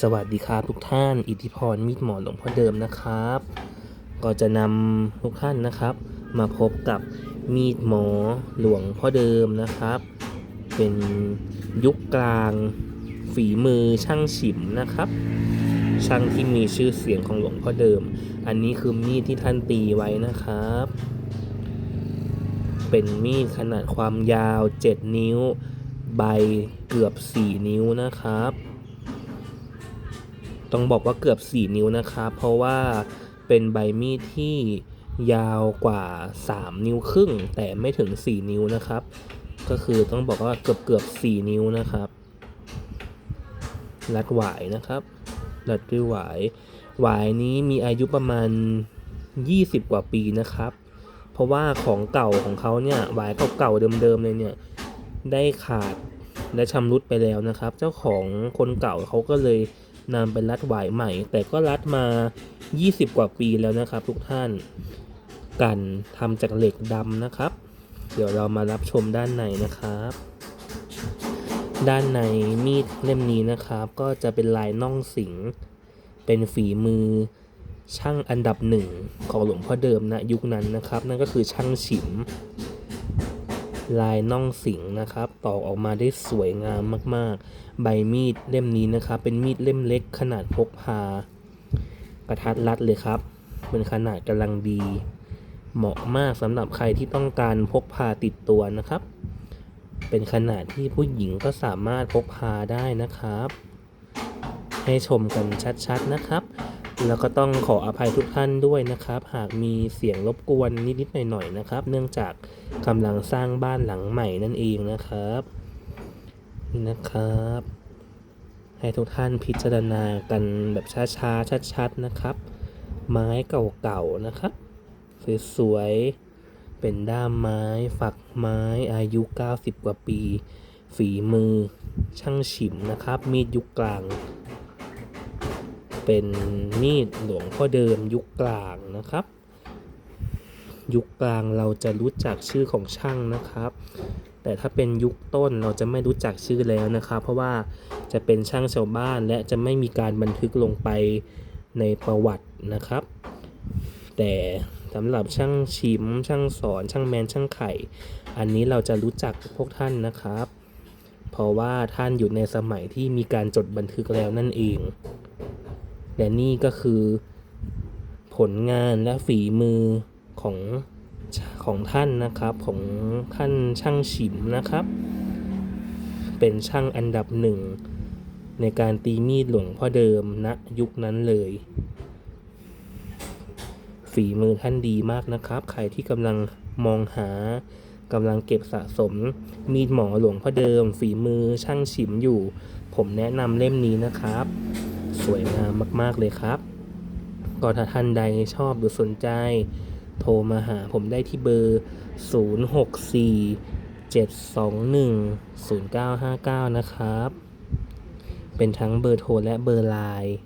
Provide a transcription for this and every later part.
สวัสดีครับทุกท่าน อิทธิพรมีดหมอหลวงพ่อเดิมนะครับ ก็จะนำทุกท่านนะครับ มาพบกับมีดหมอหลวงพ่อเดิมนะครับ เป็นยุคกลาง ฝีมือช่างฉิมนะครับ ช่างที่มีชื่อเสียงของหลวงพ่อเดิม อันนี้คือมีดที่ท่านตีไว้นะครับ เป็นมีดขนาดความยาว 7 นิ้ว ใบเกือบ 4 นิ้วนะครับ ต้องบอกว่าเกือบ 4 นิ้วนะครับ เพราะว่าเป็นใบมีดที่ยาวกว่า 3 นิ้วครึ่ง แต่ไม่ถึง 4 นิ้วนะครับ ก็คือต้องบอกว่าเกือบเกือบ4นิ้วนะครับ รัดหวายนะครับ รัดด้วยหวาย หวายนี้มีอายุประมาณ 20 กว่าปีนะครับ เพราะว่าของเก่าของเขาเนี่ยหวายเก่าๆเดิมๆเลยเนี่ยได้ขาดและชำรุดไปแล้วนะครับ เจ้าของคนเก่าเขาก็เลย นำไปรัดหวายใหม่ แต่ก็รัดมา 20 กว่าปีแล้วนะครับ ทุกท่าน กันทำจากเหล็กดำนะครับ เดี๋ยวเรามารับชมด้านในนะครับ ด้านในมีดเล่มนี้นะครับ ก็จะเป็นลายน่องสิง เป็นฝีมือช่างอันดับหนึ่งของหลวงพ่อเดิมนะยุคนั้นนะครับ นั่นก็คือช่างฉิม ลายน่องสิงนะครับ ตอกออกมาได้สวยงามมากๆ ใบมีดเล่มนี้นะครับ เป็นมีดเล่มเล็กขนาดพกพากระทัดรัดเลยครับ เป็นขนาดกำลังดี เหมาะมากสำหรับใครที่ต้องการพกพาติดตัวนะครับ เป็นขนาดที่ผู้หญิงก็สามารถพกพาได้นะครับ ให้ชมกันชัดๆนะครับ แล้วก็ต้องขออภัยทุกท่านด้วยนะครับ หากมีเสียงรบกวนนิดๆหน่อยๆนะครับ เนื่องจากกำลังสร้างบ้านหลังใหม่นั่นเองนะครับนี่นะครับ ให้ทุกท่านพิจารณากันแบบช้าๆชัดๆนะครับ ไม้เก่าๆนะครับสวยๆเป็นด้ามไม้ฝักไม้อายุ 90 กว่าปี ฝีมือช่างฉิมนะครับ มีดยุคกลาง เป็นมีดหลวงพ่อเดิมยุคกลางนะครับ ยุคกลางเราจะรู้จักชื่อของช่างนะครับ แต่ถ้าเป็นยุคต้นเราจะไม่รู้จักชื่อแล้วนะครับ เพราะว่าจะเป็นช่างชาวบ้านและจะไม่มีการบันทึกลงไปในประวัตินะครับ แต่สำหรับช่างชิม ช่างสอน ช่างแมนช่างไข่ อันนี้เราจะรู้จักพวกท่านนะครับ เพราะว่าท่านอยู่ในสมัยที่มีการจดบันทึกแล้วนั่นเอง และนี่ก็คือผลงานและฝีมือของของท่านนะครับของท่านช่างฉิมนะครับ เป็นช่างอันดับหนึ่งในการตีมีดหลวงพ่อเดิมณนะยุคนั้นเลย ฝีมือท่านดีมากนะครับ ใครที่กำลังมองหากำลังเก็บสะสมมีดหมอหลวงพ่อเดิม ฝีมือช่างฉิมอยู่ ผมแนะนำเล่มนี้นะครับ สวยงามมาก ๆ เลยครับ ก็ถ้าท่านใดชอบหรือสนใจ โทรมาหาผมได้ที่เบอร์ 064 721 0959 นะครับ เป็นทั้งเบอร์โทรและเบอร์ไลน์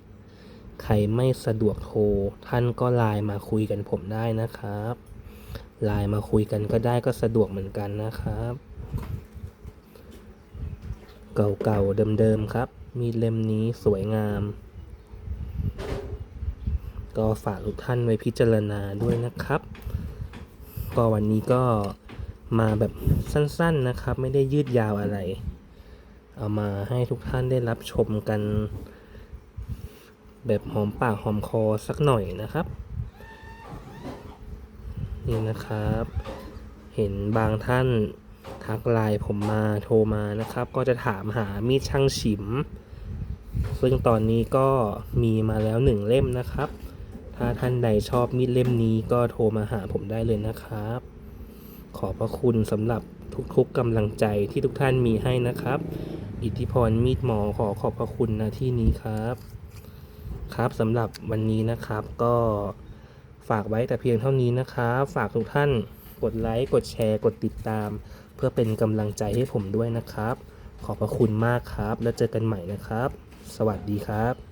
ใครไม่สะดวกโทร ท่านก็ไลน์มาคุยกันผมได้นะครับไลน์มาคุยกันก็ได้ก็สะดวกเหมือนกันนะครับ เก่าๆเดิมๆครับ มีเล่มนี้สวยงาม ก็ฝากทุกท่านไว้พิจารณาด้วยนะครับ ก็วันนี้ก็มาแบบสั้นๆนะครับ ไม่ได้ยืดยาวอะไร เอามาให้ทุกท่านได้รับชมกัน แบบหอมปากหอมคอสักหน่อยนะครับ นี่นะครับ เห็นบางท่าน ทักไลน์ผมมาโทรมานะครับ ก็จะถามหามีดช่างฉิม ซึ่งตอนนี้ก็มีมาแล้วหนึ่งเล่มนะครับ ถ้าท่านใดชอบมีดเล่มนี้ก็โทรมาหาผมได้เลยนะครับ ขอบพระคุณสำหรับทุกๆกำลังใจที่ทุกท่านมีให้นะครับ อิทธิพรมีดหมอขอขอบพระคุณนะที่นี้ครับ ครับสำหรับวันนี้นะครับก็ฝากไว้แต่เพียงเท่านี้นะครับ ฝากทุกท่านกดไลค์ กดแชร์ กดติดตาม เพื่อเป็นกำลังใจให้ผมด้วยนะครับ ขอบพระคุณมากครับ แล้วเจอกันใหม่นะครับ สวัสดีครับ